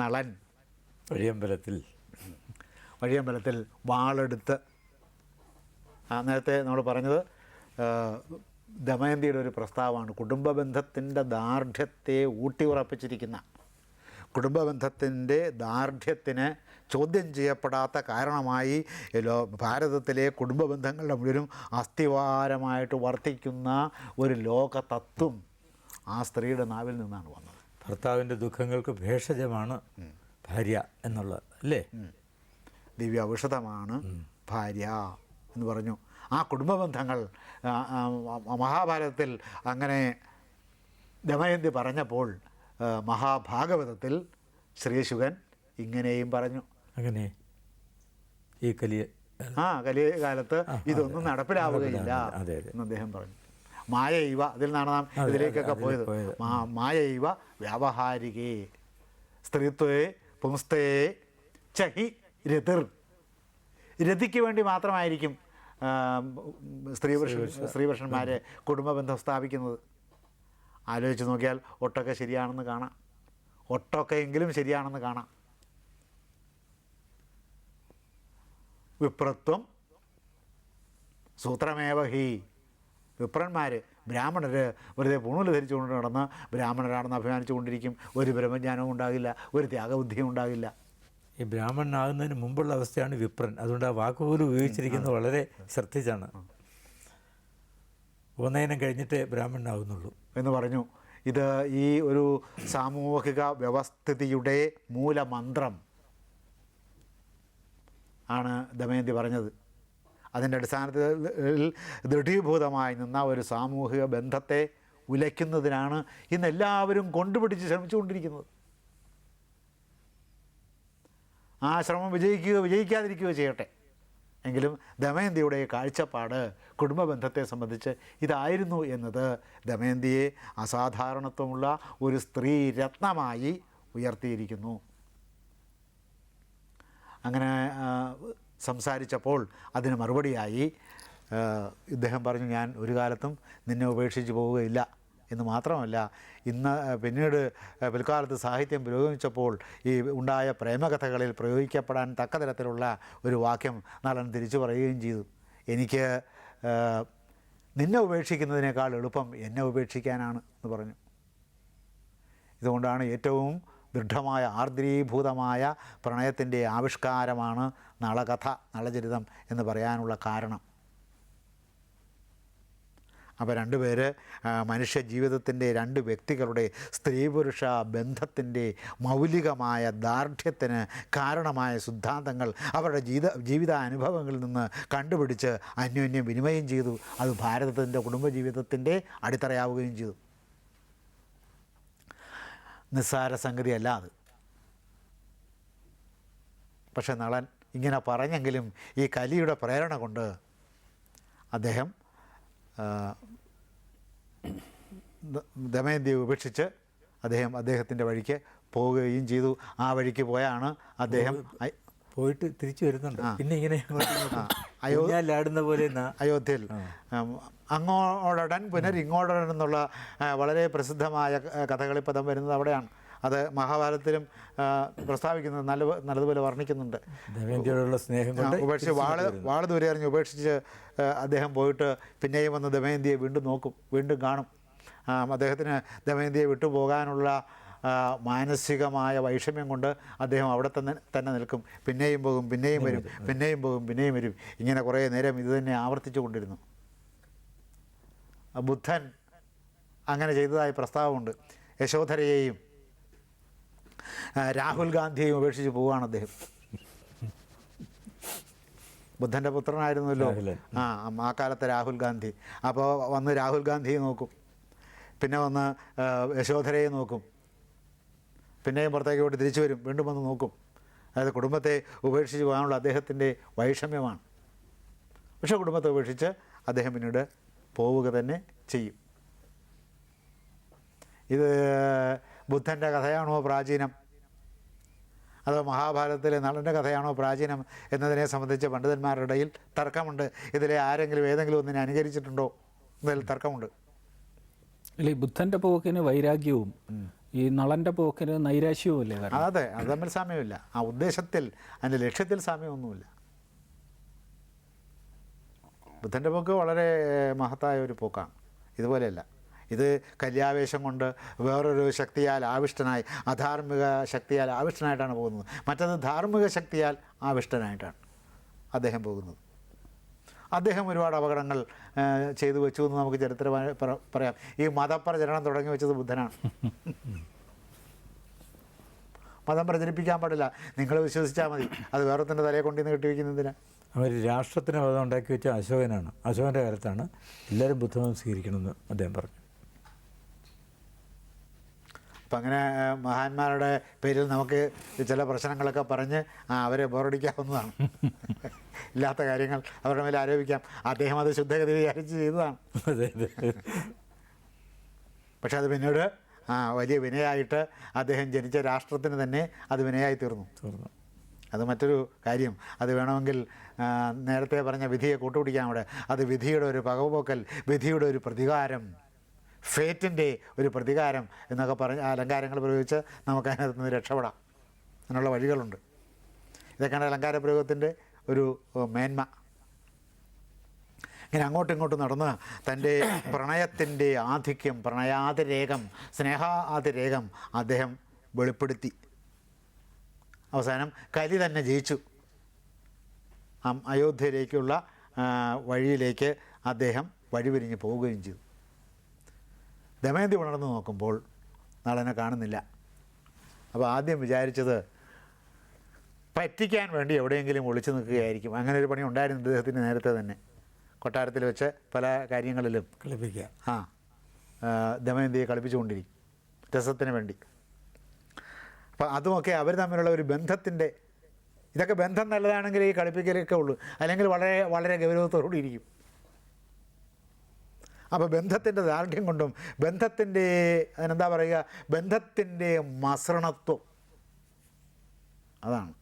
നളൻ വഴിയമ്പലത്തിൽ. വഴിയമ്പലത്തിൽ വാളെടുത്ത്. ആ, നേരത്തെ നമ്മൾ പറഞ്ഞത് ദമയന്തിയുടെ ഒരു പ്രസ്താവമാണ്. കുടുംബ ബന്ധത്തിന്റെ ദാർഢ്യത്തെ ഊട്ടി ഉറപ്പിച്ചിരിക്കുന്ന കുടുംബ ബന്ധത്തിന്റെ ദാർഢ്യത്തിന് ചോദ്യം ചെയ്യപ്പെടാത്ത കാരണമായി ലോ ഭാരതത്തിലെ കുടുംബ ബന്ധങ്ങളുടെ മുഴുവനും അസ്ഥിവാരമായിട്ട് വർത്തിക്കുന്ന ഒരു ലോകതത്വം ആ സ്ത്രീയുടെ നാവിൽ നിന്നാണ് വന്നത്. ഭർത്താവിന്റെ ദുഃഖങ്ങൾക്ക് ഭേഷജമാണ് ഭാര്യ എന്നുള്ളത് അല്ലേ? ദിവ്യ ഔഷധമാണ് ഭാര്യ എന്ന് പറഞ്ഞു. ആ കുടുംബ ബന്ധങ്ങൾ മഹാഭാരതത്തിൽ അങ്ങനെ ദമയന്തി പറഞ്ഞപ്പോൾ മഹാഭാഗവതത്തിൽ ശ്രീശുഖൻ ഇങ്ങനെയും പറഞ്ഞു. അങ്ങനെ ഈ കലിയ ആ കലിയ കാലത്ത് ഇതൊന്നും. നടപ്പിലാവുകയില്ല. എന്ന് അദ്ദേഹം പറഞ്ഞു. മായ ഇവ അതിൽ നിന്നാണ് നാം ഇതിലേക്കൊക്കെ പോയത്. മായ ഇവ വ്യാവഹാരികേ സ്ത്രീത്വേ പുംസ്തേ ചഹി രതിർ. രതിക്ക് വേണ്ടി മാത്രമായിരിക്കും സ്ത്രീ പുരുഷ സ്ത്രീ പുരുഷന്മാരെ കുടുംബ ബന്ധം സ്ഥാപിക്കുന്നത്. ആലോചിച്ച് നോക്കിയാൽ ഒട്ടൊക്കെ ശരിയാണെന്ന് കാണാം. ഒട്ടൊക്കെയെങ്കിലും ശരിയാണെന്ന് കാണാം. വിപ്രത്വം സൂത്രമേവ ഹി വിപ്രന്മാർ ബ്രാഹ്മണർ വെറുതെ പൂണൂൽ ധരിച്ചുകൊണ്ട് നടന്ന് ബ്രാഹ്മണരാണെന്ന് അഭിമാനിച്ചു കൊണ്ടിരിക്കും ഒരു ബ്രഹ്മജ്ഞാനവും ഉണ്ടാകില്ല ഒരു ത്യാഗബുദ്ധിയും ഉണ്ടാകില്ല. ഈ ബ്രാഹ്മണനാകുന്നതിന് മുമ്പുള്ള അവസ്ഥയാണ് വിപ്രൻ. അതുകൊണ്ട് ആ വാക്ക് പോലും ഉപയോഗിച്ചിരിക്കുന്നത് വളരെ ശ്രദ്ധിച്ചാണ്. ഒന്നേനം കഴിഞ്ഞിട്ടേ ബ്രാഹ്മണനാകുന്നുള്ളൂ. എന്ന് പറഞ്ഞു. ഇത് ഈ ഒരു സാമൂഹിക വ്യവസ്ഥിതിയുടെ മൂലമന്ത്രം ആണ് ദമയന്തി പറഞ്ഞത്. അതിന്റെ അടിസ്ഥാനത്തിൽ ദൃഢീഭൂതമായി നിന്ന ഒരു സാമൂഹിക ബന്ധത്തെ ഉലയ്ക്കുന്നതിനാണ് ഇന്ന് എല്ലാവരും കൊണ്ടുപിടിച്ച് ശ്രമിച്ചുകൊണ്ടിരിക്കുന്നത്. ആ ശ്രമം വിജയിക്കുകയോ വിജയിക്കാതിരിക്കുകയോ ചെയ്യട്ടെ. എങ്കിലും ദമയന്തിയുടെ കാഴ്ചപ്പാട് കുടുംബ ബന്ധത്തെ സംബന്ധിച്ച് ഇതായിരുന്നു എന്നത് ദമയന്തിയെ അസാധാരണത്വമുള്ള ഒരു സ്ത്രീ രത്നമായി ഉയർത്തിയിരിക്കുന്നു. അങ്ങനെ സംസാരിച്ചപ്പോൾ അതിന് മറുപടിയായി ഇദ്ദേഹം പറഞ്ഞു ഞാൻ ഒരു കാലത്തും നിന്നെ ഉപേക്ഷിച്ച് പോവുകയില്ല. എന്ന് മാത്രമല്ല ഇന്ന് പിന്നീട് പിൽക്കാലത്ത് സാഹിത്യം പുരോഗമിച്ചപ്പോൾ ഈ ഉണ്ടായ പ്രേമകഥകളിൽ പ്രയോഗിക്കപ്പെടാൻ തക്ക തരത്തിലുള്ള ഒരു വാക്യം നളൻ തിരിച്ചു പറയുകയും ചെയ്തു. എനിക്ക് നിന്നെ ഉപേക്ഷിക്കുന്നതിനേക്കാൾ എളുപ്പം എന്നെ ഉപേക്ഷിക്കാനാണ് എന്ന് പറഞ്ഞു. ഇതുകൊണ്ടാണ് ഏറ്റവും ദൃഢമായ ആർദ്രീഭൂതമായ പ്രണയത്തിന്റെ ആവിഷ്കാരമാണ് നളകഥ നളചരിതം എന്ന് പറയാനുള്ള കാരണം. അപ്പോൾ രണ്ടുപേര് മനുഷ്യ ജീവിതത്തിന്റെ രണ്ട് വ്യക്തികളുടെ സ്ത്രീ പുരുഷ ബന്ധത്തിന്റെ മൗലികമായ ദാർഢ്യത്തിന് കാരണമായ സിദ്ധാന്തങ്ങൾ അവരുടെ ജീവിത ജീവിതാനുഭവങ്ങളിൽ നിന്ന് കണ്ടുപിടിച്ച് അന്യോന്യം വിനിമയം ചെയ്തു. അത് ഭാരതത്തിന്റെ കുടുംബജീവിതത്തിന്റെ അടിത്തറയാവുകയും ചെയ്തു. നിസ്സാര സംഗതിയല്ല അത്. പക്ഷെ നളൻ ഇങ്ങനെ പറഞ്ഞെങ്കിലും ഈ കലിയുടെ പ്രേരണ കൊണ്ട് അദ്ദേഹം ദമയന്തിയെ ഉപേക്ഷിച്ച് അദ്ദേഹം അദ്ദേഹത്തിന്റെ വഴിക്ക് പോവുകയും ചെയ്തു. ആ വഴിക്ക് പോയാണ് അദ്ദേഹം പോയിട്ട് തിരിച്ചു വരുന്നുണ്ട്. പിന്നെ ഇങ്ങനെ അയോധ്യ പോലെ അയോധ്യയിൽ അങ്ങോടൻ പുനരിങ്ങോടൻ എന്നുള്ള വളരെ പ്രസിദ്ധമായ കഥകളിപ്പദം കഥകളി പദം വരുന്നത് അവിടെയാണ്. അത് മഹാഭാരതത്തിലും പ്രസ്താവിക്കുന്നത് നല്ല നല്ലതുപോലെ വർണിക്കുന്നുണ്ട്. ദമയന്തിയോടുള്ള സ്നേഹം ഉപേക്ഷിച്ച് വാൾ വാൾ ദൂരെ അറിഞ്ഞ് ഉപേക്ഷിച്ച് അദ്ദേഹം പോയിട്ട് പിന്നെയും വന്ന് ദമയന്തിയെ വീണ്ടും നോക്കും വീണ്ടും കാണും. അദ്ദേഹത്തിന് ദമയന്തിയെ വിട്ടുപോകാനുള്ള മാനസികമായ വൈഷമ്യം കൊണ്ട് അദ്ദേഹം അവിടെ തന്നെ തന്നെ നിൽക്കും. പിന്നെയും പോകും പിന്നെയും വരും പിന്നെയും പോകും പിന്നെയും വരും. ഇങ്ങനെ കുറേ നേരം ഇത് തന്നെ ആവർത്തിച്ചു കൊണ്ടിരുന്നു ബുദ്ധൻ അങ്ങനെ ചെയ്തതായി പ്രസ്താവമുണ്ട്. യശോധരയെയും രാഹുൽ ഗാന്ധിയെയും ഉപേക്ഷിച്ച് പോവുകയാണ് അദ്ദേഹം. ബുദ്ധന്റെ പുത്രനായിരുന്നല്ലോ. ആ ആ കാലത്തെ രാഹുൽ ഗാന്ധി. അപ്പോൾ വന്ന് രാഹുൽ ഗാന്ധിയെ നോക്കും. പിന്നെ വന്ന് യശോധരയെ നോക്കും. പിന്നെയും പുറത്തേക്ക് പോയിട്ട് തിരിച്ചു വരും. വീണ്ടും വന്ന് നോക്കും. അതായത് കുടുംബത്തെ ഉപേക്ഷിച്ച് പോകാനുള്ള അദ്ദേഹത്തിന്റെ വൈഷമ്യമാണ്. പക്ഷേ കുടുംബത്തെ ഉപേക്ഷിച്ച് അദ്ദേഹം പിന്നീട് പോവുക തന്നെ ചെയ്യും. ഇത് ബുദ്ധന്റെ കഥയാണോ പ്രാചീനം? അതോ മഹാഭാരതത്തിലെ നളന്റെ കഥയാണോ പ്രാചീനം എന്നതിനെ സംബന്ധിച്ച് പണ്ഡിതന്മാരുടെ ഇടയിൽ തർക്കമുണ്ട്. ഇതിലെ ആരെങ്കിലും ഏതെങ്കിലും ഒന്നിനെ അനുകരിച്ചിട്ടുണ്ടോ എന്നതിൽ തർക്കമുണ്ട്. അല്ല ഈ ബുദ്ധന്റെ പോക്കിന് വൈരാഗ്യവും ഈ നളന്റെ പോക്കിന് നൈരാശ്യവും അല്ലേ അതെ അത് തമ്മിൽ സാമ്യമില്ല. ആ ഉദ്ദേശത്തിൽ അതിന്റെ ലക്ഷ്യത്തിൽ സാമ്യമൊന്നുമില്ല. ബുദ്ധന്റെ പോക്ക് വളരെ മഹത്തായ ഒരു പോക്കാണ്. ഇതുപോലെയല്ല. ഇത് കല്യാവേശം കൊണ്ട് വേറൊരു ശക്തിയാൽ ആവിഷ്ടനായി അധാർമിക ശക്തിയാൽ ആവിഷ്ടനായിട്ടാണ് പോകുന്നത്. മറ്റത് ധാർമ്മിക ശക്തിയാൽ ആവിഷ്ടനായിട്ടാണ് അദ്ദേഹം പോകുന്നത്. അദ്ദേഹം ഒരുപാട് അപകടങ്ങൾ ചെയ്തു വെച്ചു എന്ന് നമുക്ക് ചരിത്രമായി പറയാം. ഈ മതപ്രചരണം തുടങ്ങി വെച്ചത് ബുദ്ധനാണ്. മതം പ്രചരിപ്പിക്കാൻ പാടില്ല. നിങ്ങൾ വിശ്വസിച്ചാൽ മതി. അത് വേറെ തന്നെ തലയെ കൊണ്ടിന്ന് കെട്ടിവെക്കുന്നതിന്. അവർ രാഷ്ട്രത്തിന് മതം ഉണ്ടാക്കി വെച്ച അശോകനാണ്. അശോകന്റെ കാലത്താണ് എല്ലാവരും ബുദ്ധമതം സ്വീകരിക്കണമെന്ന് അദ്ദേഹം പറഞ്ഞു. അപ്പം അങ്ങനെ മഹാന്മാരുടെ പേരിൽ നമുക്ക് ചില പ്രശ്നങ്ങളൊക്കെ പറഞ്ഞ് ആ, അവരെ ബോറടിക്കാവുന്നതാണ്. ഇല്ലാത്ത കാര്യങ്ങൾ അവരുടെ മേലെ ആരോപിക്കാം. അദ്ദേഹം അത് ശുദ്ധഗതി വിചാരിച്ച് ചെയ്തതാണ്. അതെ അതെ. പക്ഷെ അത് പിന്നീട് ആ വലിയ വിനയായിട്ട് അദ്ദേഹം ജനിച്ച രാഷ്ട്രത്തിന് തന്നെ അത് വിനയായി തീർന്നു. തുറന്നു അത് മറ്റൊരു കാര്യം. അത് വേണമെങ്കിൽ നേരത്തെ പറഞ്ഞ വിധിയെ കൂട്ടുപിടിക്കാൻ അവിടെ. അത് വിധിയുടെ ഒരു പകവുപോക്കൽ വിധിയുടെ ഒരു പ്രതികാരം ഫേറ്റിന്റെ ഒരു പ്രതികാരം എന്നൊക്കെ പറഞ്ഞ് അലങ്കാരങ്ങൾ പ്രയോഗിച്ച് നമുക്ക് അതിനകത്ത് നിന്ന് രക്ഷപ്പെടാം. അതിനുള്ള വഴികളുണ്ട്. ഇതൊക്കെയാണ് അലങ്കാര പ്രയോഗത്തിന്റെ ഒരു മേന്മ. ഇങ്ങനെ അങ്ങോട്ടും ഇങ്ങോട്ടും നടന്ന് തന്റെ പ്രണയത്തിന്റെ ആധിക്യം പ്രണയാതിരേകം സ്നേഹാതിരേകം അദ്ദേഹം വെളിപ്പെടുത്തി. അവസാനം കലി തന്നെ ജയിച്ചു. അയോധ്യയിലേക്കുള്ള വഴിയിലേക്ക് അദ്ദേഹം വഴിപിരിഞ്ഞ് പോവുകയും ചെയ്തു. ദമയന്തി ഉണർന്നു നോക്കുമ്പോൾ നളനെ കാണുന്നില്ല. അപ്പോൾ ആദ്യം വിചാരിച്ചത് പറ്റിക്കാൻ വേണ്ടി എവിടെയെങ്കിലും ഒളിച്ചു നിൽക്കുകയായിരിക്കും. അങ്ങനെ ഒരു പണി ഉണ്ടായിരുന്നു അദ്ദേഹത്തിന് നേരത്തെ തന്നെ. കൊട്ടാരത്തിൽ വെച്ച് പല കാര്യങ്ങളിലും കളിപ്പിക്കുക. ആ, ദമയന്തിയെ കളിപ്പിച്ചുകൊണ്ടിരിക്കും. രസത്തിന് വേണ്ടി. അപ്പം അതുമൊക്കെ അവർ തമ്മിലുള്ള ഒരു ബന്ധത്തിന്റെ ഇതൊക്കെ ബന്ധം നല്ലതാണെങ്കിൽ ഈ കളിപ്പിക്കലൊക്കെ ഉള്ളൂ. അല്ലെങ്കിൽ വളരെ വളരെ ഗൗരവത്തോടുകൂടി ഇരിക്കും. അപ്പോൾ ബന്ധത്തിന്റെ ദാർഢ്യം കൊണ്ടും ബന്ധത്തിന്റെ അതിനെന്താ പറയുക ബന്ധത്തിന്റെ മസൃണത്വം അതാണ്.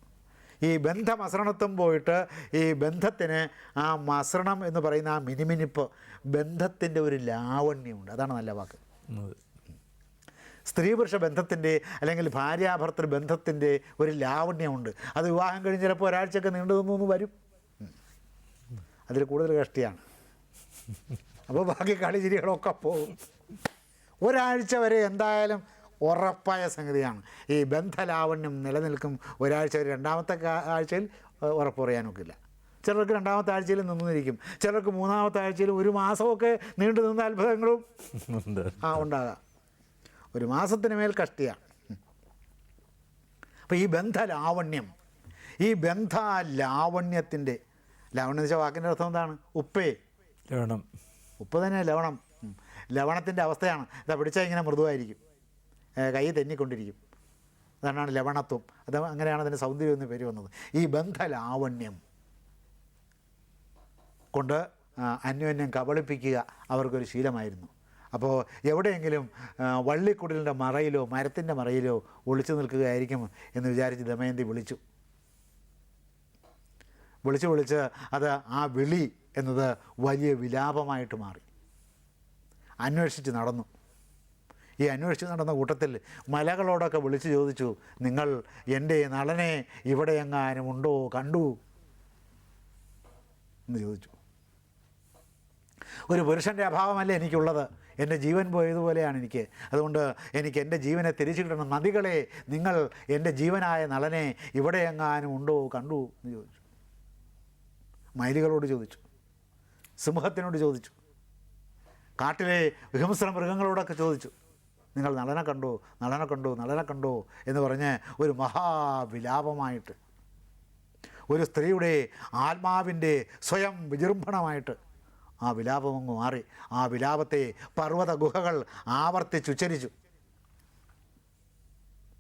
ഈ ബന്ധമസൃണത്വം പോയിട്ട് ഈ ബന്ധത്തിന് ആ മസൃണം എന്ന് പറയുന്ന ആ മിനിമിനിപ്പ് ബന്ധത്തിന്റെ ഒരു ലാവണ്യമുണ്ട്. അതാണ് നല്ല വാക്ക്. സ്ത്രീ പുരുഷ ബന്ധത്തിന്റെ അല്ലെങ്കിൽ ഭാര്യാഭർത്തൃ ബന്ധത്തിന്റെ ഒരു ലാവണ്യമുണ്ട്. അത് വിവാഹം കഴിഞ്ഞ് ചിലപ്പോൾ ഒരാഴ്ചയൊക്കെ നീണ്ടു നിന്നു വരും. അതിൽ കൂടുതൽ കഷ്ടിയാണ്. അപ്പോൾ ബാക്കി കളിചിരികളൊക്കെ പോകും. ഒരാഴ്ച വരെ എന്തായാലും ഉറപ്പായ സംഗതിയാണ്. ഈ ബന്ധലാവണ്യം നിലനിൽക്കും ഒരാഴ്ച വരെ. രണ്ടാമത്തെ ആഴ്ചയിൽ ഉറപ്പ് പറയാനൊക്കില്ല. ചിലർക്ക് രണ്ടാമത്തെ ആഴ്ചയിൽ നിന്നിരിക്കും. ചിലർക്ക് മൂന്നാമത്തെ ആഴ്ചയിൽ ഒരു മാസമൊക്കെ നീണ്ടു നിന്ന അത്ഭുതങ്ങളും ആ ഉണ്ടാകാം. ഒരു മാസത്തിന് മേൽ കഷ്ടിയാണ്. അപ്പോൾ ഈ ബന്ധലാവണ്യം ഈ ബന്ധ ലാവണ്യത്തിന്റെ ലാവണ്യം എന്ന് വെച്ചാൽ വാക്കിന്റെ അർത്ഥം എന്താണ്? ഉപ്പേ. ലവണം. ഉപ്പ് തന്നെ ലവണം. ലവണത്തിന്റെ അവസ്ഥയാണ്. ഇതാ പിടിച്ചാൽ ഇങ്ങനെ മൃദുവായിരിക്കും. കൈ തെന്നിക്കൊണ്ടിരിക്കും. അതാണ് ലവണത്വം. അത് അങ്ങനെയാണ് അതിന്റെ സൗന്ദര്യം എന്ന് പേര് വന്നത്. ഈ ബന്ധലാവണ്യം കൊണ്ട് അന്യോന്യം കബളിപ്പിക്കുക അവർക്കൊരു ശീലമായിരുന്നു. അപ്പോൾ എവിടെയെങ്കിലും വള്ളിക്കുടലിന്റെ മറയിലോ മരത്തിന്റെ മറയിലോ ഒളിച്ചു നിൽക്കുകയായിരിക്കും എന്ന് വിചാരിച്ച് ദമയന്തി വിളിച്ചു. വിളിച്ച് വിളിച്ച് അത് ആ വിളി എന്നത് വലിയ വിലാപമായിട്ട് മാറി. അന്വേഷിച്ച് നടന്നു. ഈ അന്വേഷിച്ച് നടന്ന കൂട്ടത്തിൽ മലകളോടൊക്കെ വിളിച്ചു ചോദിച്ചു നിങ്ങൾ എന്റെ നളനെ ഇവിടെ എങ്ങാനും ഉണ്ടോ? കണ്ടു? എന്ന് ചോദിച്ചു. ഒരു പുരുഷന്റെ അഭാവമല്ലേ എനിക്കുള്ളത്? എന്റെ ജീവൻ പോയതുപോലെയാണ് എനിക്ക്. അതുകൊണ്ട് എനിക്ക് എന്റെ ജീവനെ തിരിച്ചു കിട്ടണം നദികളെ നിങ്ങൾ എന്റെ ജീവനായ നളനെ ഇവിടെ എങ്ങാനും ഉണ്ടോ? കണ്ടു എന്ന് ചോദിച്ചു. മയിലുകളോട് ചോദിച്ചു. സിംഹത്തിനോട് ചോദിച്ചു. കാട്ടിലെ വിഹംസ്ര മൃഗങ്ങളോടൊക്കെ ചോദിച്ചു. നിങ്ങൾ നളനെ കണ്ടോ? നളനെ കണ്ടോ? നളനെ കണ്ടോ? എന്ന് പറഞ്ഞ് ഒരു മഹാവിലാപമായിട്ട് ഒരു സ്ത്രീയുടെ ആത്മാവിന്റെ സ്വയം വിജൃംഭണമായിട്ട് ആ വിലാപം അങ്ങ് മാറി. ആ വിലാപത്തെ പർവത ഗുഹകൾ ആവർത്തിച്ചുച്ചരിച്ചു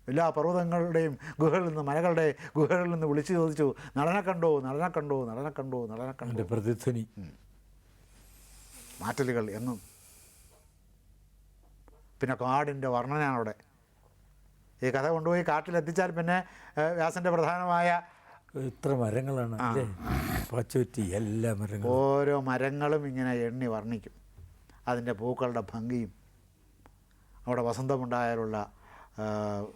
എല്ലാ പർവതങ്ങളുടെയും ഗുഹകളിൽ നിന്ന് മലകളുടെ ഗുഹകളിൽ നിന്ന് വിളിച്ചു ചോദിച്ചു നടനെ കണ്ടോ നടനെ കണ്ടോ നടനെ കണ്ടോ നടനെ കണ്ടോ. പ്രതിധ്വനി. മാറ്റലുകൾ എന്നും. പിന്നെ കാടിന്റെ വർണനയാണ് അവിടെ ഈ കഥ കൊണ്ടുപോയി കാട്ടിലെത്തിച്ചാൽ പിന്നെ വ്യാസന്റെ പ്രധാനമായ ഇത്ര മരങ്ങളാണ് അല്ലേ? പച്ചുറ്റി എല്ലാ മരങ്ങളും. ഓരോ മരങ്ങളും ഇങ്ങനെ എണ്ണി വർണിക്കും. അതിന്റെ പൂക്കളുടെ ഭംഗിയും അവിടെ വസന്തമുണ്ടായാലുള്ള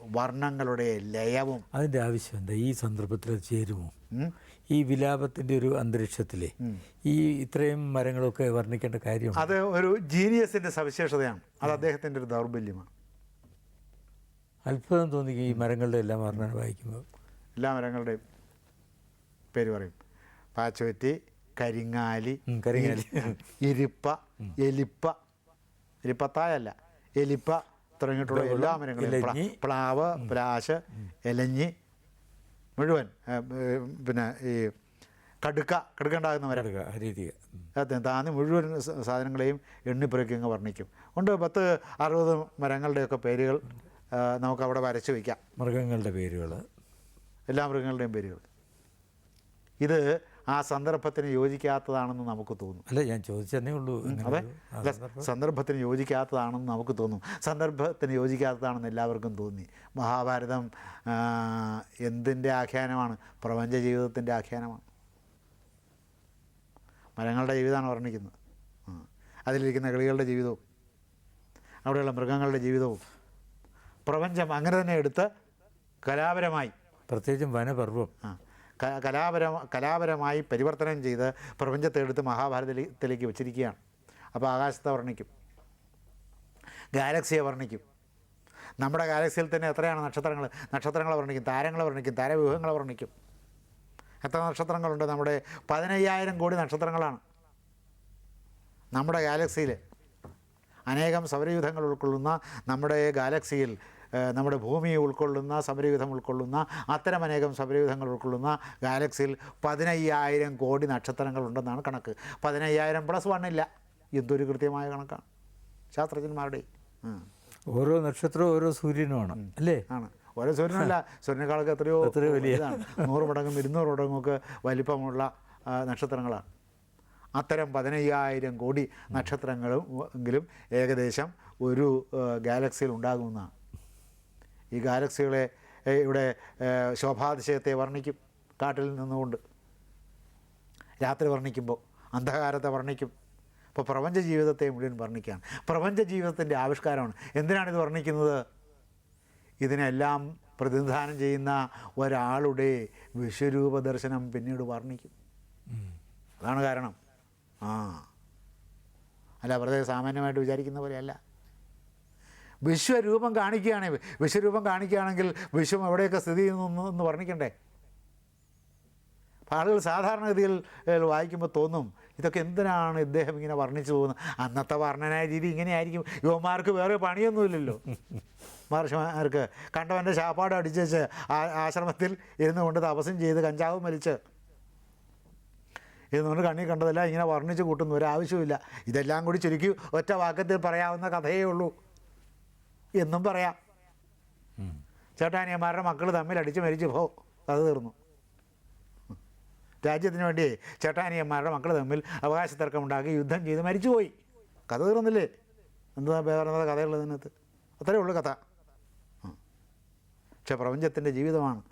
വർണങ്ങളുടെ ലയവും. അതിന്റെ ആവശ്യം എന്താ? ഈ സന്ദർഭത്തിൽ അത് ചേരുമോ? ഈ വിലാപത്തിന്റെ ഒരു അന്തരീക്ഷത്തിലെ ഈ ഇത്രയും മരങ്ങളൊക്കെ വർണിക്കേണ്ട കാര്യം അത് ഒരു ജീനിയസിന്റെ സവിശേഷതയാണ്. അത് അദ്ദേഹത്തിന്റെ ഒരു ദൗർബല്യമാണ്. അത്ഭുതം തോന്നിക്കും ഈ മരങ്ങളുടെ എല്ലാം വർണന വായിക്കുമ്പോൾ. എല്ലാ മരങ്ങളുടെയും. പേര് പറയും. പാച്ചുവറ്റി കരിങ്ങാലി കരിങ്ങാലി. ഇരിപ്പ എലിപ്പ. എലിപ്പത്തായല്ല എലിപ്പ തുടങ്ങിയിട്ടുള്ള എല്ലാ മരങ്ങളും. പ്ലാവ് പ്ലാശ് എലഞ്ഞി മുഴുവൻ പിന്നെ ഈ കടുക്ക കടുക്ക ഉണ്ടാകുന്ന മരം. താന്ന് മുഴുവൻ സാധനങ്ങളെയും എണ്ണിപ്പുരക്കി അങ്ങ് വർണിക്കും. ഉണ്ട് പത്ത് അറുപത് മരങ്ങളുടെയൊക്കെ പേരുകൾ നമുക്കവിടെ നമുക്ക് അവിടെ വരച്ച് വയ്ക്കാം. മൃഗങ്ങളുടെ പേരുകൾ. എല്ലാ മൃഗങ്ങളുടെയും പേരുകൾ. ഇത് ആ സന്ദർഭത്തിന് യോജിക്കാത്തതാണെന്ന് നമുക്ക് തോന്നും. അല്ല ഞാൻ ചോദിച്ചതന്നേ ഉള്ളൂ. അതെ. അല്ല, സന്ദർഭത്തിന് യോജിക്കാത്തതാണെന്ന് നമുക്ക് തോന്നും. സന്ദർഭത്തിന് യോജിക്കാത്തതാണെന്ന് എല്ലാവർക്കും തോന്നി. മഹാഭാരതം എന്തിന്റെ ആഖ്യാനമാണ്? പ്രപഞ്ച ജീവിതത്തിന്റെ ആഖ്യാനമാണ്. മരങ്ങളുടെ ജീവിതമാണ് വർണിക്കുന്നത്. അതിലിരിക്കുന്ന കിളികളുടെ ജീവിതവും അവിടെയുള്ള മൃഗങ്ങളുടെ ജീവിതവും പ്രപഞ്ചം അങ്ങനെ തന്നെ എടുത്ത് കലാപരമായി പ്രത്യേകിച്ചും വനപർവം ആ. കലാപര കലാപരമായി പരിവർത്തനം ചെയ്ത് പ്രപഞ്ചത്തെ എടുത്ത് മഹാഭാരതത്തിലേക്ക് വെച്ചിരിക്കുകയാണ്. അപ്പോൾ ആകാശത്തെ വർണിക്കും. ഗാലക്സിയെ വർണിക്കും. നമ്മുടെ ഗാലക്സിയിൽ തന്നെ എത്രയാണ് നക്ഷത്രങ്ങൾ നക്ഷത്രങ്ങളെ വർണിക്കും താരങ്ങളെ വർണിക്കും താരവ്യൂഹങ്ങളെ വർണിക്കും. എത്ര നക്ഷത്രങ്ങളുണ്ട്? നമ്മുടെ പതിനയ്യായിരം കോടി നക്ഷത്രങ്ങളാണ്. നമ്മുടെ ഗാലക്സിയിൽ അനേകം സൗരയൂഥങ്ങൾ ഉൾക്കൊള്ളുന്ന നമ്മുടെ ഗാലക്സിയിൽ നമ്മുടെ ഭൂമിയെ ഉൾക്കൊള്ളുന്ന സമരയുധം ഉൾക്കൊള്ളുന്ന അത്തരം അനേകം സമരയുധങ്ങൾ ഉൾക്കൊള്ളുന്ന ഗാലക്സിയിൽ പതിനയ്യായിരം കോടി നക്ഷത്രങ്ങളുണ്ടെന്നാണ് കണക്ക്. പതിനയ്യായിരം പ്ലസ് വൺ ഇല്ല. എന്തൊരു കൃത്യമായ കണക്കാണ്? ശാസ്ത്രജ്ഞന്മാരുടെ. ഓരോ നക്ഷത്രവും ഓരോ സൂര്യനുമാണ് അല്ലേ? ആണ്. ഓരോ സൂര്യനല്ല സൂര്യനേക്കാളൊക്കെ എത്രയോ എത്രയോ വലിയ. നൂറ് മടങ്ങും ഇരുന്നൂറ് മടങ്ങും ഒക്കെ വലിപ്പമുള്ള നക്ഷത്രങ്ങളാണ്. അത്തരം പതിനയ്യായിരം കോടി നക്ഷത്രങ്ങളും എങ്കിലും ഏകദേശം ഒരു ഗാലക്സിയിൽ ഉണ്ടാകുമെന്നാണ്. ഈ ഗാലക്സികളെ ഇവിടെ ശോഭാതിശയത്തെ വർണിക്കും കാട്ടിൽ നിന്നുകൊണ്ട്. രാത്രി വർണിക്കുമ്പോൾ അന്ധകാരത്തെ വർണിക്കും. ഇപ്പോൾ പ്രപഞ്ച ജീവിതത്തെ മുഴുവൻ വർണിക്കുകയാണ്. പ്രപഞ്ച ജീവിതത്തിന്റെ ആവിഷ്കാരമാണ്. എന്തിനാണിത് വർണിക്കുന്നത്? ഇതിനെല്ലാം പ്രതിനിധാനം ചെയ്യുന്ന ഒരാളുടെ വിശ്വരൂപ ദർശനം പിന്നീട് വർണിക്കും. അതാണ് കാരണം. ആ. അല്ല വെറുതെ സാമാന്യമായിട്ട് വിചാരിക്കുന്ന പോലെയല്ല. വിശ്വരൂപം കാണിക്കുകയാണെങ്കിൽ വിശ്വരൂപം കാണിക്കുകയാണെങ്കിൽ വിശ്വം എവിടെയൊക്കെ സ്ഥിതി ചെയ്യുന്നു എന്ന് വർണിക്കണ്ടേ? ആളുകൾ സാധാരണഗതിയിൽ വായിക്കുമ്പോൾ തോന്നും ഇതൊക്കെ എന്തിനാണ് ഇദ്ദേഹം ഇങ്ങനെ വർണിച്ചു പോകുന്നത്? അന്നത്തെ വർണനായ രീതി ഇങ്ങനെയായിരിക്കും. യുവമാർക്ക് വേറെ പണിയൊന്നുമില്ലല്ലോ. മഹർഷിമാർക്ക് കണ്ടവന്റെ ശാപ്പാട് അടിച്ചേച്ച് ആശ്രമത്തിൽ ഇരുന്നു കൊണ്ട് തപസ്യം ചെയ്ത് കഞ്ചാവ് മരിച്ച് ഇരുന്നുകൊണ്ട് കണ്ണി കണ്ടതല്ല ഇങ്ങനെ വർണിച്ച് കൂട്ടുന്നു. ഒരാവശ്യമില്ല ഇതെല്ലാം കൂടി ചുരുക്കി ഒറ്റ വാക്കത്തിൽ പറയാവുന്ന കഥയേ ഉള്ളൂ. എന്നും പറയാം. ചേട്ടാനിയന്മാരുടെ മക്കൾ തമ്മിൽ അടിച്ച് മരിച്ചു പോ അത് തീർന്നു. രാജ്യത്തിന് വേണ്ടി ചേട്ടാനിയന്മാരുടെ മക്കൾ തമ്മിൽ അവകാശ തർക്കമുണ്ടാക്കി യുദ്ധം ചെയ്ത് മരിച്ചുപോയി കഥ തീർന്നില്ലേ? എന്താ പറയുന്നത് കഥയുള്ളതിനകത്ത് അത്രയേ ഉള്ളൂ കഥ. പക്ഷെ പ്രപഞ്ചത്തിന്റെ ജീവിതമാണ്.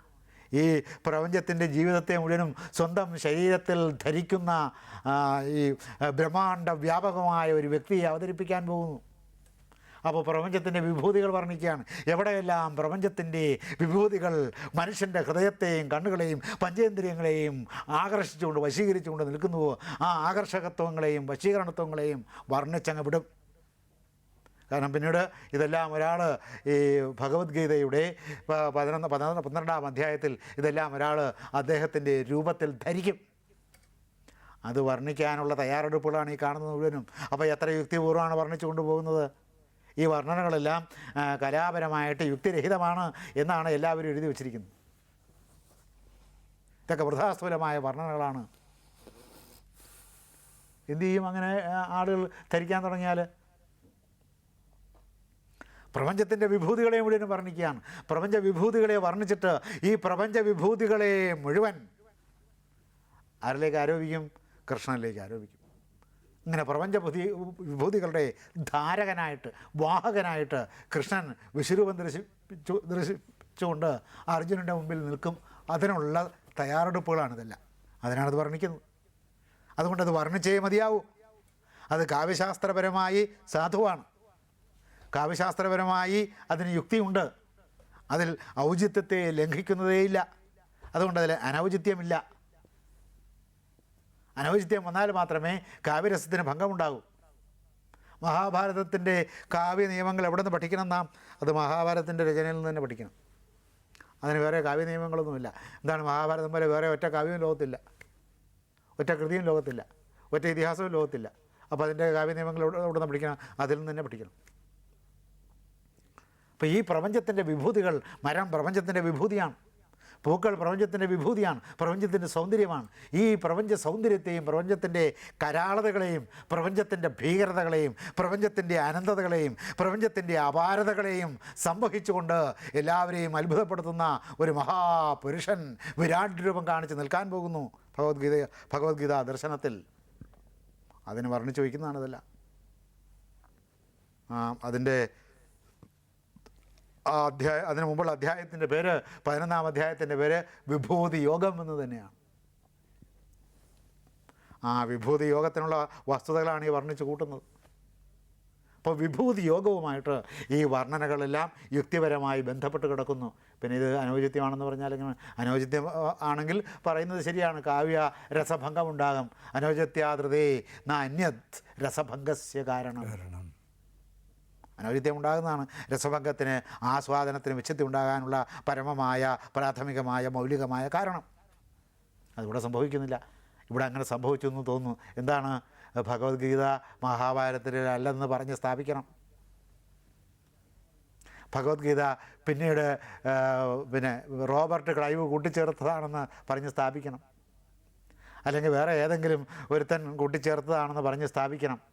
ഈ പ്രപഞ്ചത്തിന്റെ ജീവിതത്തെ മുഴുവനും സ്വന്തം ശരീരത്തിൽ ധരിക്കുന്ന ഈ ബ്രഹ്മാണ്ഡ വ്യാപകമായ ഒരു വ്യക്തിയെ അവതരിപ്പിക്കാൻ പോകുന്നു. അപ്പോൾ പ്രപഞ്ചത്തിന്റെ വിഭൂതികൾ വർണിക്കുകയാണ്. എവിടെയെല്ലാം പ്രപഞ്ചത്തിന്റെ വിഭൂതികൾ മനുഷ്യന്റെ ഹൃദയത്തെയും കണ്ണുകളെയും പഞ്ചേന്ദ്രിയങ്ങളെയും ആകർഷിച്ചുകൊണ്ട് വശീകരിച്ചുകൊണ്ട് നിൽക്കുന്നുവോ ആ ആകർഷകത്വങ്ങളെയും വശീകരണത്വങ്ങളെയും വർണിച്ചങ്ങ് വിടും. കാരണം പിന്നീട് ഇതെല്ലാം ഒരാൾ ഈ ഭഗവത്ഗീതയുടെ പതിനൊന്ന് പതിനൊന്ന് പന്ത്രണ്ടാം അധ്യായത്തിൽ ഇതെല്ലാം ഒരാൾ അദ്ദേഹത്തിന്റെ രൂപത്തിൽ ധരിക്കും. അത് വർണിക്കാനുള്ള തയ്യാറെടുപ്പുകളാണ് ഈ കാണുന്നത് മുഴുവനും. അപ്പോൾ എത്ര യുക്തിപൂർവമാണ് വർണിച്ചു കൊണ്ടുപോകുന്നത് ഈ വർണനകളെല്ലാം കലാപരമായിട്ട് യുക്തിരഹിതമാണ് എന്നാണ് എല്ലാവരും എഴുതി വച്ചിരിക്കുന്നത്. ഇതൊക്കെ വൃഥാസ്ഥൂലമായ വർണനകളാണ്. എന്തു ചെയ്യും അങ്ങനെ ആളുകൾ ധരിക്കാൻ തുടങ്ങിയാൽ പ്രപഞ്ചത്തിന്റെ വിഭൂതികളെ മുഴുവൻ വർണിക്കുകയാണ്. പ്രപഞ്ച വിഭൂതികളെ വർണിച്ചിട്ട് ഈ പ്രപഞ്ച വിഭൂതികളെ മുഴുവൻ ആരിലേക്ക് ആരോപിക്കും? കൃഷ്ണനിലേക്ക് ആരോപിക്കും. ഇങ്ങനെ പ്രപഞ്ച ബുദ്ധി വിഭൂതികളുടെ ധാരകനായിട്ട് വാഹകനായിട്ട് കൃഷ്ണൻ വിശ്വരൂപം ദർശിച്ചു ദർശിച്ചുകൊണ്ട് അർജുനന്റെ മുമ്പിൽ നിൽക്കും. അതിനുള്ള തയ്യാറെടുപ്പുകളാണിതെല്ലാം അതിനാണത് വർണിക്കുന്നത്. അതുകൊണ്ട് അത് വർണിച്ചേ മതിയാവൂ. അത് കാവ്യശാസ്ത്രപരമായി സാധുവാണ്. കാവ്യശാസ്ത്രപരമായി അതിന് യുക്തിയുണ്ട്. അതിൽ ഔചിത്യത്തെ ലംഘിക്കുന്നതേയില്ല. അതുകൊണ്ട് അതിൽ അനൗചിത്യമില്ല. അനൗചിത്യം വന്നാൽ മാത്രമേ കാവ്യരസത്തിന് ഭംഗമുണ്ടാകൂ. മഹാഭാരതത്തിന്റെ കാവ്യ നിയമങ്ങൾ എവിടെ നിന്ന് പഠിക്കണം നാം? അത് മഹാഭാരതത്തിന്റെ രചനയിൽ നിന്ന് തന്നെ പഠിക്കണം. അതിന് വേറെ കാവ്യ നിയമങ്ങളൊന്നുമില്ല. എന്താണ് മഹാഭാരതം പോലെ വേറെ ഒറ്റ കാവ്യവും ലോകത്തില്ല. ഒറ്റ കൃതിയും ലോകത്തില്ല. ഒറ്റ ഇതിഹാസവും ലോകത്തില്ല. അപ്പോൾ അതിന്റെ കാവ്യ നിയമങ്ങൾ എവിടെ നിന്ന് പഠിക്കണം? അതിൽ നിന്ന് തന്നെ പഠിക്കണം. അപ്പോൾ ഈ പ്രപഞ്ചത്തിന്റെ വിഭൂതികൾ മരം പ്രപഞ്ചത്തിന്റെ വിഭൂതിയാണ്. പൂക്കൾ പ്രപഞ്ചത്തിന്റെ വിഭൂതിയാണ് പ്രപഞ്ചത്തിന്റെ സൗന്ദര്യമാണ്. ഈ പ്രപഞ്ച സൗന്ദര്യത്തെയും പ്രപഞ്ചത്തിന്റെ കരാളതകളെയും പ്രപഞ്ചത്തിന്റെ ഭീകരതകളെയും പ്രപഞ്ചത്തിന്റെ അനന്തതകളെയും പ്രപഞ്ചത്തിന്റെ അപാരതകളെയും സംവഹിച്ചുകൊണ്ട് എല്ലാവരെയും അത്ഭുതപ്പെടുത്തുന്ന ഒരു മഹാപുരുഷൻ വിരാട് രൂപം കാണിച്ച് നിൽക്കാൻ പോകുന്നു ഭഗവത്ഗീത ഭഗവത്ഗീത ദർശനത്തിൽ. അതിന് വർണിച്ചു വയ്ക്കുന്നതാണ് ഇതെല്ലാം അതിന്റെ ആ അധ്യായ അതിനു മുമ്പുള്ള അധ്യായത്തിന്റെ പേര് പതിനൊന്നാം അധ്യായത്തിന്റെ പേര് വിഭൂതി യോഗം എന്ന് തന്നെയാണ്. ആ വിഭൂതി യോഗത്തിനുള്ള വസ്തുതകളാണ് ഈ വർണിച്ച് കൂട്ടുന്നത്. അപ്പോൾ വിഭൂതി യോഗവുമായിട്ട് ഈ വർണനകളെല്ലാം യുക്തിപരമായി ബന്ധപ്പെട്ട് കിടക്കുന്നു. പിന്നെ ഇത് അനൗചിത്യമാണെന്ന് പറഞ്ഞാൽ ഇങ്ങനെ അനൗചിത്യം ആണെങ്കിൽ പറയുന്നത് ശരിയാണ്. കാവ്യ രസഭംഗം ഉണ്ടാകും അനൗചിത്യാതൃതേ ന അന്യത് രസഭംഗസ്യ കാരണം. അനൗചിത്യം ഉണ്ടാകുന്നതാണ് രസഭംഗത്തിന് ആസ്വാദനത്തിന് വിച്ഛത്തി ഉണ്ടാകാനുള്ള പരമമായ പ്രാഥമികമായ മൗലികമായ കാരണം. അതിവിടെ സംഭവിക്കുന്നില്ല. ഇവിടെ അങ്ങനെ സംഭവിച്ചു എന്ന് തോന്നുന്നു. എന്താണ്? ഭഗവത്ഗീത മഹാഭാരതത്തിലല്ലെന്ന് പറഞ്ഞ് സ്ഥാപിക്കണം. ഭഗവത്ഗീത പിന്നീട് പിന്നെ റോബർട്ട് ക്ലൈവ് കൂട്ടിച്ചേർത്തതാണെന്ന് പറഞ്ഞ് സ്ഥാപിക്കണം. അല്ലെങ്കിൽ വേറെ ഏതെങ്കിലും ഒരുത്തൻ കൂട്ടിച്ചേർത്തതാണെന്ന് പറഞ്ഞ് സ്ഥാപിക്കണം.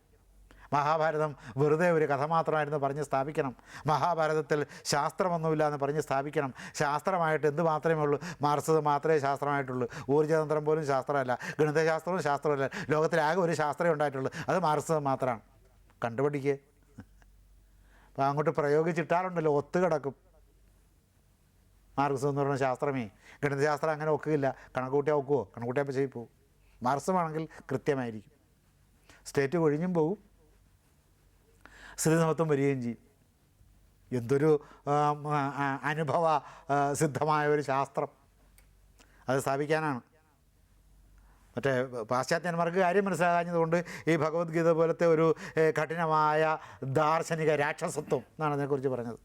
മഹാഭാരതം വെറുതെ ഒരു കഥ മാത്രമായിരുന്നു പറഞ്ഞ് സ്ഥാപിക്കണം. മഹാഭാരതത്തിൽ ശാസ്ത്രമൊന്നുമില്ല എന്ന് പറഞ്ഞ് സ്ഥാപിക്കണം. ശാസ്ത്രമായിട്ട് എന്ത് മാത്രമേ ഉള്ളൂ? മാർസത് മാത്രമേ ശാസ്ത്രമായിട്ടുള്ളൂ. ഊർജതന്ത്രം പോലും ശാസ്ത്രമല്ല. ഗണിതശാസ്ത്രവും ശാസ്ത്രമല്ല ലോകത്തിലാകെ ഒരു ശാസ്ത്രമേ ഉണ്ടായിട്ടുള്ളൂ. അത് മാർസത് മാത്രമാണ്. കണ്ടുപിടിക്കുക അപ്പോൾ അങ്ങോട്ട് പ്രയോഗിച്ചിട്ടാലുണ്ടല്ലോ ഒത്തു കിടക്കും. മാർക്സിസം എന്ന് പറയുന്ന ശാസ്ത്രമേ. ഗണിതശാസ്ത്രം അങ്ങനെ ഒക്കുകയില്ല. കണക്കൂട്ടിയാൽ ഒക്കുമോ കണക്കൂട്ടിയപ്പോൾ ചെയ്യിപ്പോവും മാർസമാണെങ്കിൽ കൃത്യമായിരിക്കും. സ്റ്റേറ്റ് ഒഴിഞ്ഞും പോകും സ്ഥിതിസമത്വം വരികയും ചെയ്യും. എന്തൊരു അനുഭവ സിദ്ധമായ ഒരു ശാസ്ത്രം. അത് സ്ഥാപിക്കാനാണ്. മറ്റേ പാശ്ചാത്യന്മാർക്ക് കാര്യം മനസ്സിലാകാഞ്ഞതുകൊണ്ട് ഈ ഭഗവത്ഗീത പോലത്തെ ഒരു കഠിനമായ ദാർശനിക രാക്ഷസത്വം എന്നാണ് അതിനെക്കുറിച്ച് പറഞ്ഞത്.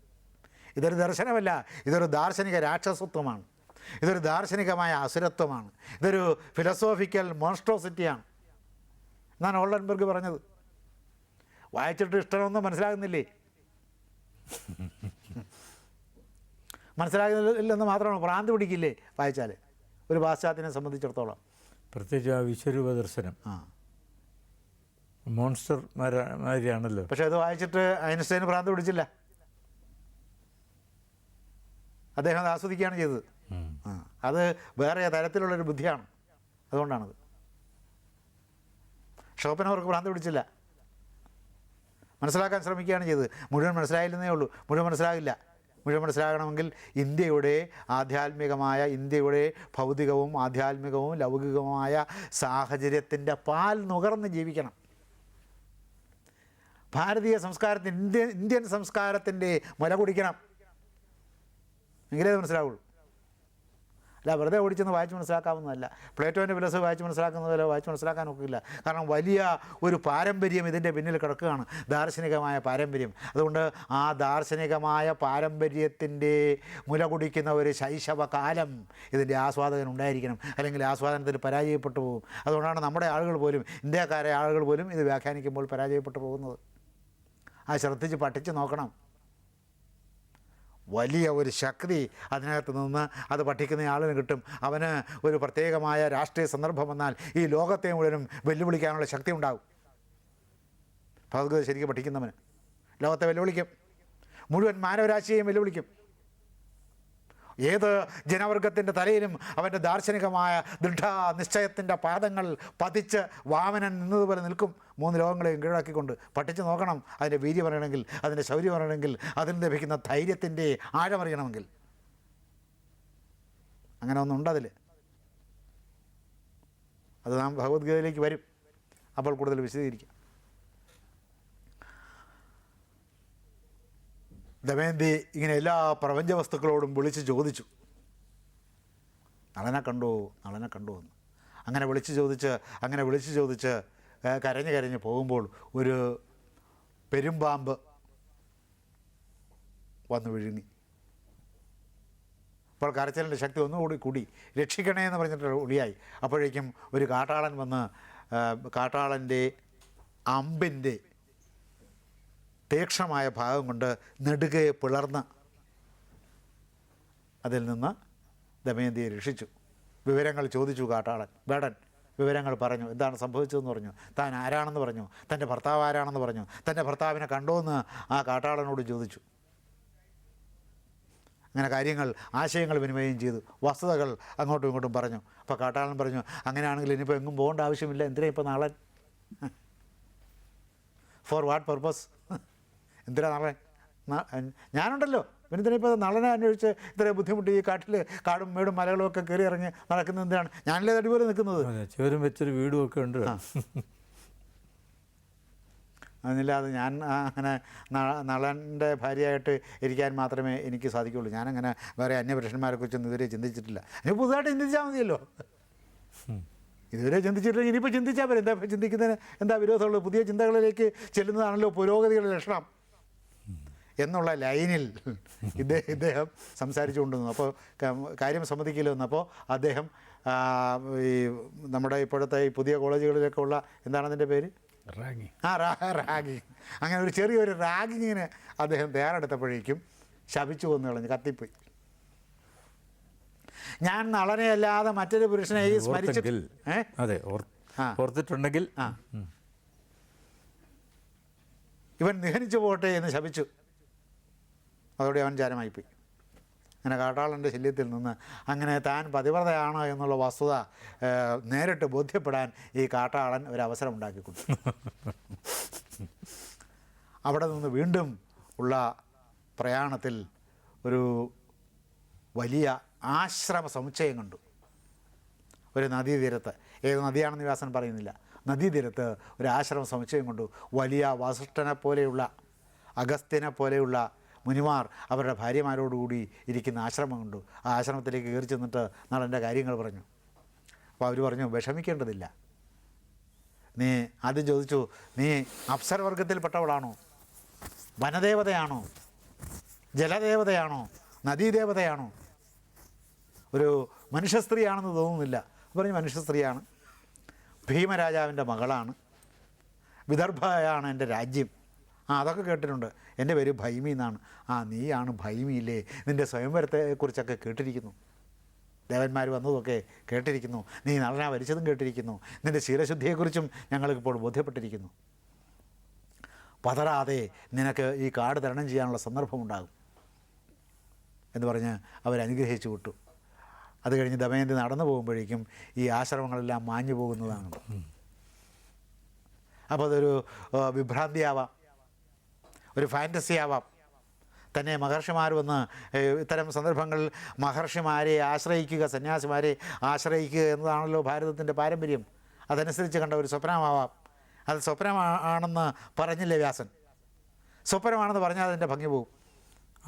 ഇതൊരു ദർശനമല്ല ഇതൊരു ദാർശനിക രാക്ഷസത്വമാണ്. ഇതൊരു ദാർശനികമായ അസുരത്വമാണ്. ഇതൊരു ഫിലോസോഫിക്കൽ മോൺസ്ട്രോസിറ്റിയാണ് എന്നാണ് ഓൾഡൻബർഗ് പറഞ്ഞത്. വായിച്ചിട്ട് ഇഷ്ടമൊന്നും മനസ്സിലാകുന്നില്ലേ? മനസ്സിലാകുന്നില്ലെന്ന് മാത്രമാണ് ഭ്രാന്ത് പിടിക്കില്ലേ വായിച്ചാൽ ഒരു പാശ്ചാത്യനെ സംബന്ധിച്ചിടത്തോളം. പ്രത്യേകിച്ച് ആ വിശ്വരൂപ ദർശനം ആ. മോൺസ്റ്റർ മാതിരിയാണല്ലോ പക്ഷെ അത് വായിച്ചിട്ട് ഐൻസ്റ്റൈന് ഭ്രാന്ത് പിടിച്ചില്ല. അദ്ദേഹം അത് ആസ്വദിക്കുകയാണ് ചെയ്തത്. ആ. അത് വേറെ തരത്തിലുള്ളൊരു ബുദ്ധിയാണ്. അതുകൊണ്ടാണത്. ഷോപ്പനവർക്ക് ഭ്രാന്ത് പിടിച്ചില്ല. മനസ്സിലാക്കാൻ ശ്രമിക്കുകയാണ് ചെയ്തത്. മുഴുവൻ മനസ്സിലായില്ലെന്നേ ഉള്ളൂ. മുഴുവൻ മനസ്സിലാകില്ല. മുഴുവൻ മനസ്സിലാകണമെങ്കിൽ ഇന്ത്യയുടെ ആധ്യാത്മികമായ ഇന്ത്യയുടെ ഭൗതികവും ആധ്യാത്മികവും ലൗകികവുമായ സാഹചര്യത്തിന്റെ പാൽ നുകർന്ന് ജീവിക്കണം. ഭാരതീയ സംസ്കാരത്തിന്റെ ഇന്ത്യൻ ഇന്ത്യൻ സംസ്കാരത്തിന്റെ മുല കുടിക്കണം. എങ്കിലേ മനസ്സിലാവുള്ളൂ. അല്ല വെറുതെ ഓടിച്ചെന്ന് വായിച്ച് മനസ്സിലാക്കാവുന്നതല്ല. പ്ലേറ്റോന്റെ ഫിലോസഫി വായിച്ച് മനസ്സിലാക്കുന്ന പോലെ വായിച്ച് മനസ്സിലാക്കാൻ ഒക്കില്ല കാരണം വലിയ ഒരു പാരമ്പര്യം ഇതിന്റെ പിന്നിൽ കിടക്കുകയാണ്. ദാർശനികമായ പാരമ്പര്യം. അതുകൊണ്ട് ആ ദാർശനികമായ പാരമ്പര്യത്തിന്റെ മുല കുടിക്കുന്ന ഒരു ശൈശവകാലം ഇതിന്റെ ആസ്വാദകൻ ഉണ്ടായിരിക്കണം. അല്ലെങ്കിൽ ആസ്വാദനത്തിൽ പരാജയപ്പെട്ടു പോകും. അതുകൊണ്ടാണ് നമ്മുടെ ആളുകൾ പോലും ഇന്ത്യക്കാരെ ആളുകൾ പോലും ഇത് വ്യാഖ്യാനിക്കുമ്പോൾ പരാജയപ്പെട്ടു പോകുന്നത്. ആ ശ്രദ്ധിച്ച് പഠിച്ച് നോക്കണം. വലിയ ഒരു ശക്തി അതിനകത്ത് നിന്ന് അത് പഠിക്കുന്ന ആളിന് കിട്ടും. അവന് ഒരു പ്രത്യേകമായ രാഷ്ട്രീയ സന്ദർഭം വന്നാൽ ഈ ലോകത്തെ മുഴുവനും വെല്ലുവിളിക്കാനുള്ള ശക്തി ഉണ്ടാകും. ഭഗവത്ഗീത ശരിക്കും പഠിക്കുന്നവന്. ലോകത്തെ വെല്ലുവിളിക്കും. മുഴുവൻ മാനവരാശിയെയും വെല്ലുവിളിക്കും. ഏത് ജനവർഗത്തിന്റെ തലയിലും അവന്റെ ദാർശനികമായ ദൃഢ നിശ്ചയത്തിന്റെ പാദങ്ങൾ പതിച്ച് വാമനൻ നിന്നതുപോലെ നിൽക്കും. മൂന്ന് ലോകങ്ങളെയും കീഴാക്കിക്കൊണ്ട് പഠിച്ചു നോക്കണം. അതിന്റെ വീര്യം അറിയണമെങ്കിൽ അതിന്റെ ശൗര്യം അറിയണമെങ്കിൽ അതിൽ ലഭിക്കുന്ന ധൈര്യത്തിന്റെ ആഴമറിയണമെങ്കിൽ അങ്ങനെ ഒന്നുണ്ട് അതിൽ. അത് നാം ഭഗവത്ഗീതയിലേക്ക് വരും. അപ്പോൾ കൂടുതൽ വിശദീകരിക്കാം. ദമയന്തി ഇങ്ങനെ എല്ലാ പ്രപഞ്ച വസ്തുക്കളോടും വിളിച്ച് ചോദിച്ചു. നളനെ കണ്ടോ? നളനെ കണ്ടോ? എന്ന്. അങ്ങനെ വിളിച്ച് ചോദിച്ച് അങ്ങനെ വിളിച്ച് ചോദിച്ച് കരഞ്ഞ് കരഞ്ഞ് പോകുമ്പോൾ ഒരു പെരുമ്പാമ്പ് വന്നു വിഴുങ്ങി. അപ്പോൾ കരച്ചിലിന്റെ ശക്തി ഒന്നുകൂടി കൂടി. രക്ഷിക്കണേ എന്ന് പറഞ്ഞിട്ട് ഒളിയായി. അപ്പോഴേക്കും ഒരു കാട്ടാളൻ വന്ന് കാട്ടാളന്റെ അമ്പിന്റെ തീക്ഷണമായ ഭാഗം കൊണ്ട് നെടുകയെ പിളർന്ന് അതിൽ നിന്ന് ദമയന്തിയെ രക്ഷിച്ചു. വിവരങ്ങൾ ചോദിച്ചു കാട്ടാളൻ. വേടൻ വിവരങ്ങൾ പറഞ്ഞു. എന്താണ് സംഭവിച്ചതെന്ന് പറഞ്ഞു. താൻ ആരാണെന്ന് പറഞ്ഞു. തന്റെ ഭർത്താവ് ആരാണെന്ന് പറഞ്ഞു. തന്റെ ഭർത്താവിനെ കണ്ടോ എന്ന് ആ കാട്ടാളനോട് ചോദിച്ചു. അങ്ങനെ കാര്യങ്ങൾ ആശയങ്ങൾ വിനിമയം ചെയ്തു. വസ്തുതകൾ അങ്ങോട്ടും ഇങ്ങോട്ടും പറഞ്ഞു. അപ്പോൾ കാട്ടാളൻ പറഞ്ഞു അങ്ങനെയാണെങ്കിൽ ഇനിയിപ്പോൾ എങ്ങും പോകേണ്ട ആവശ്യമില്ല. എന്തിനാ ഇപ്പോൾ നാളെ? ഫോർ വാട്ട് പർപ്പസ് എന്തിനാ നാളെ? ഞാനുണ്ടല്ലോ. പിന്നെ ഇപ്പോൾ നളനെ അന്വേഷിച്ച് ഇത്രയും ബുദ്ധിമുട്ട് ഈ കാട്ടിൽ കാടും മേടും മലകളും ഒക്കെ കയറി ഇറങ്ങി നടക്കുന്നത് എന്തിനാണ്? ഞാനല്ലേ അടിപോലെ നിൽക്കുന്നത്? ചേരും ചുവരും വെച്ചൊരു വീടും ഒക്കെ ഉണ്ട്. അതിനില്ലാതെ ഞാൻ അങ്ങനെ നളന്റെ ഭാര്യയായിട്ട് ഇരിക്കാൻ മാത്രമേ എനിക്ക് സാധിക്കുള്ളൂ. ഞാനങ്ങനെ വേറെ അന്യപുരുഷന്മാരെ കുറിച്ചൊന്നും ഇതുവരെ ചിന്തിച്ചിട്ടില്ല. ഇനി പുതുതായിട്ട് ചിന്തിച്ചാൽ മതിയല്ലോ. ഇതുവരെ ചിന്തിച്ചിട്ടില്ല ഇനിയിപ്പോൾ ചിന്തിച്ചാൽ പോരെ. എന്താ ചിന്തിക്കുന്നതിന് എന്താ വിരോധമുള്ളത്? പുതിയ ചിന്തകളിലേക്ക് ചെല്ലുന്നതാണല്ലോ പുരോഗതികളുടെ ലക്ഷണം. എന്നുള്ള ലൈനിൽ ഇദ്ദേഹം ഇദ്ദേഹം സംസാരിച്ചു കൊണ്ടുവന്നു അപ്പോൾ കാര്യം സമ്മതിക്കില്ല വന്നപ്പോൾ അദ്ദേഹം ഈ നമ്മുടെ ഇപ്പോഴത്തെ ഈ പുതിയ കോളേജുകളിലൊക്കെ ഉള്ള എന്താണ് അതിന്റെ പേര്? റാഗി. ആ റാഗിങ് അങ്ങനെ ഒരു ചെറിയൊരു റാഗിങ്ങിന് അദ്ദേഹം തയ്യാറെടുത്തപ്പോഴേക്കും ശപിച്ചു വന്നു കളഞ്ഞു കത്തിപ്പോയി. ഞാൻ നളനെയല്ലാതെ മറ്റൊരു പുരുഷനെ ഈ സ്മരിച്ചു അതെ. ഓർത്തിട്ടുണ്ടെങ്കിൽ ഇവൻ നിഹനിച്ചു പോട്ടെ എന്ന് ശപിച്ചു. അതോടെ അവൻ ചാരമായിപ്പോയി അങ്ങനെ കാട്ടാളന്റെ ശല്യത്തിൽ നിന്ന് അങ്ങനെ താൻ പതിവ്രതയാണ് എന്നുള്ള വസ്തുത നേരിട്ട് ബോധ്യപ്പെടാൻ ഈ കാട്ടാളൻ ഒരു അവസരം ഉണ്ടാക്കി കൊടുത്തു അവിടെ നിന്ന് വീണ്ടും ഉള്ള പ്രയാണത്തിൽ ഒരു വലിയ ആശ്രമ സമുച്ചയം കണ്ടു. ഒരു നദീതീരത്ത്. ഏത് നദിയാണെന്ന് വ്യാസൻ പറയുന്നില്ല. നദീതീരത്ത് ഒരു ആശ്രമ സമുച്ചയം കണ്ടു. വലിയ വസിഷ്ഠനെ പോലെയുള്ള അഗസ്ത്യനെ പോലെയുള്ള മുനിമാർ അവരുടെ ഭാര്യമാരോടുകൂടി ഇരിക്കുന്ന ആശ്രമം കണ്ടു ആ ആശ്രമത്തിലേക്ക് കയറി ചെന്നിട്ട് നടന്റെ കാര്യങ്ങൾ പറഞ്ഞു. അപ്പോൾ അവർ പറഞ്ഞു വിഷമിക്കേണ്ടതില്ല. നീ ആദ്യം ചോദിച്ചു നീ അപ്സരവർഗത്തിൽപ്പെട്ടവളാണോ വനദേവതയാണോ? ജലദേവതയാണോ? നദീദേവതയാണോ? ഒരു മനുഷ്യ സ്ത്രീയാണെന്ന് തോന്നുന്നില്ല. പറഞ്ഞു മനുഷ്യ സ്ത്രീയാണ് ഭീമരാജാവിന്റെ മകളാണ്. വിദർഭയാണ് എന്റെ രാജ്യം. ആ അതൊക്കെ കേട്ടിട്ടുണ്ട്. എന്റെ പേര് ഭൈമി എന്നാണ്. ആ നീയാണ് ഭൈമിയില്ലേ? നിന്റെ സ്വയംവരത്തെക്കുറിച്ചൊക്കെ കേട്ടിരിക്കുന്നു. ദേവന്മാർ വന്നതൊക്കെ കേട്ടിരിക്കുന്നു. നീ നടനാ വരിച്ചതും കേട്ടിരിക്കുന്നു. നിന്റെ ശീലശുദ്ധിയെക്കുറിച്ചും ഞങ്ങൾക്കിപ്പോൾ ബോധ്യപ്പെട്ടിരിക്കുന്നു. പതറാതെ നിനക്ക് ഈ കാട് തരണം ചെയ്യാനുള്ള സന്ദർഭമുണ്ടാകും എന്ന് പറഞ്ഞ് അവരനുഗ്രഹിച്ചു വിട്ടു. അത് കഴിഞ്ഞ് ദമയന്തി നടന്നു പോകുമ്പോഴേക്കും ഈ ആശ്രമങ്ങളെല്ലാം മാഞ്ഞു പോകുന്നതാണ്. അപ്പോൾ അതൊരു വിഭ്രാന്തിയാവാം. ഒരു ഫാന്റസി ആവാം തന്നെ മഹർഷിമാർ വന്ന് ഇത്തരം സന്ദർഭങ്ങളിൽ മഹർഷിമാരെ ആശ്രയിക്കുക സന്യാസിമാരെ ആശ്രയിക്കുക എന്നതാണല്ലോ ഭാരതത്തിന്റെ പാരമ്പര്യം. അതനുസരിച്ച് കണ്ട ഒരു സ്വപ്നമാവാം. അത് സ്വപ്നമാണെന്ന് പറഞ്ഞില്ലേ വ്യാസൻ? സ്വപ്നമാണെന്ന് പറഞ്ഞാൽ അതിന്റെ ഭംഗി പോകും.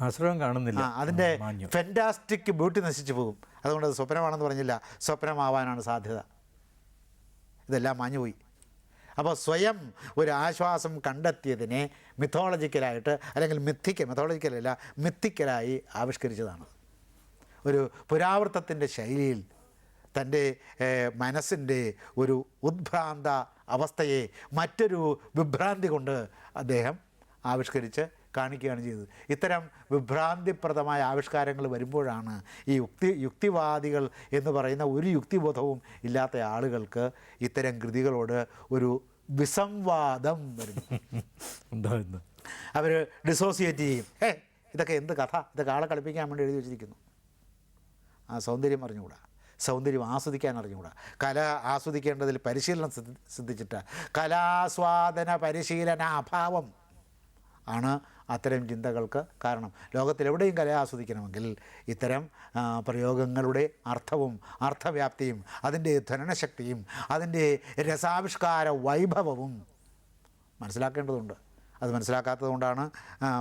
ആശ്രയം കാണുന്നില്ല. അതിന്റെ ഫെന്റാസ്റ്റിക് ബ്യൂട്ടി നശിച്ചു പോകും. അതുകൊണ്ട് അത് സ്വപ്നമാണെന്ന് പറഞ്ഞില്ല. സ്വപ്നമാവാനാണ് സാധ്യത. ഇതെല്ലാം മാഞ്ഞുപോയി. അപ്പോൾ സ്വയം ഒരു ആശ്വാസം കണ്ടെത്തിയതിനെ മിത്തോളജിക്കലായിട്ട് അല്ലെങ്കിൽ മിഥിക്ക മിത്തോളജിക്കലല്ല മിത്തിക്കലായി ആവിഷ്കരിച്ചതാണ്. ഒരു പുരാവൃത്തത്തിന്റെ ശൈലിയിൽ തന്റെ മനസ്സിന്റെ ഒരു ഉദ്ഭ്രാന്ത അവസ്ഥയെ മറ്റൊരു വിഭ്രാന്തി കൊണ്ട് അദ്ദേഹം ആവിഷ്കരിച്ച് കാണിക്കുകയാണ് ചെയ്തത്. ഇത്തരം വിഭ്രാന്തിപ്രദമായ ആവിഷ്കാരങ്ങൾ വരുമ്പോഴാണ് ഈ യുക്തി യുക്തിവാദികൾ എന്ന് പറയുന്ന ഒരു യുക്തിബോധവും ഇല്ലാത്ത ആളുകൾക്ക് ഇത്തരം കൃതികളോട് ഒരു വിസംവാദം വരുന്നു. അവർ ഡിസോസിയേറ്റ് ചെയ്യും. ഏ ഇതൊക്കെ എന്ത് കഥ? ഇതൊക്കെ ആളെ കളിപ്പിക്കാൻ വേണ്ടി എഴുതി വെച്ചിരിക്കുന്നു. ആ സൗന്ദര്യം അറിഞ്ഞുകൂടാ. സൗന്ദര്യം ആസ്വദിക്കാൻ അറിഞ്ഞുകൂടാ. കല ആസ്വദിക്കേണ്ടതിൽ പരിശീലനം സിദ്ധ- സിദ്ധിച്ചിട്ട്. കലാസ്വാദന പരിശീലന അഭാവം ആണ് അത്തരം ചിന്തകൾക്ക് കാരണം. ലോകത്തിലെവിടെയും കല ആസ്വദിക്കണമെങ്കിൽ ഇത്തരം പ്രയോഗങ്ങളുടെ അർത്ഥവും അർത്ഥവ്യാപ്തിയും അതിന്റെ ധനനശക്തിയും അതിന്റെ രസാവിഷ്കാര വൈഭവവും മനസ്സിലാക്കേണ്ടതുണ്ട്. അത് മനസ്സിലാക്കാത്തത് കൊണ്ടാണ്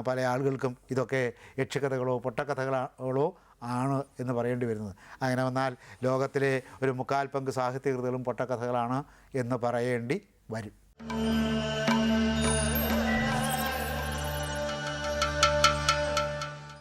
പല ആളുകൾക്കും ഇതൊക്കെ യക്ഷിക്കഥകളോ പൊട്ടക്കഥകളോ ആണ് എന്ന് പറയേണ്ടി വരുന്നത്. അങ്ങനെ വന്നാൽ ലോകത്തിലെ ഒരു മുക്കാൽ പങ്ക് സാഹിത്യകൃതികളും പൊട്ടക്കഥകളാണ് എന്ന് പറയേണ്ടി വരും.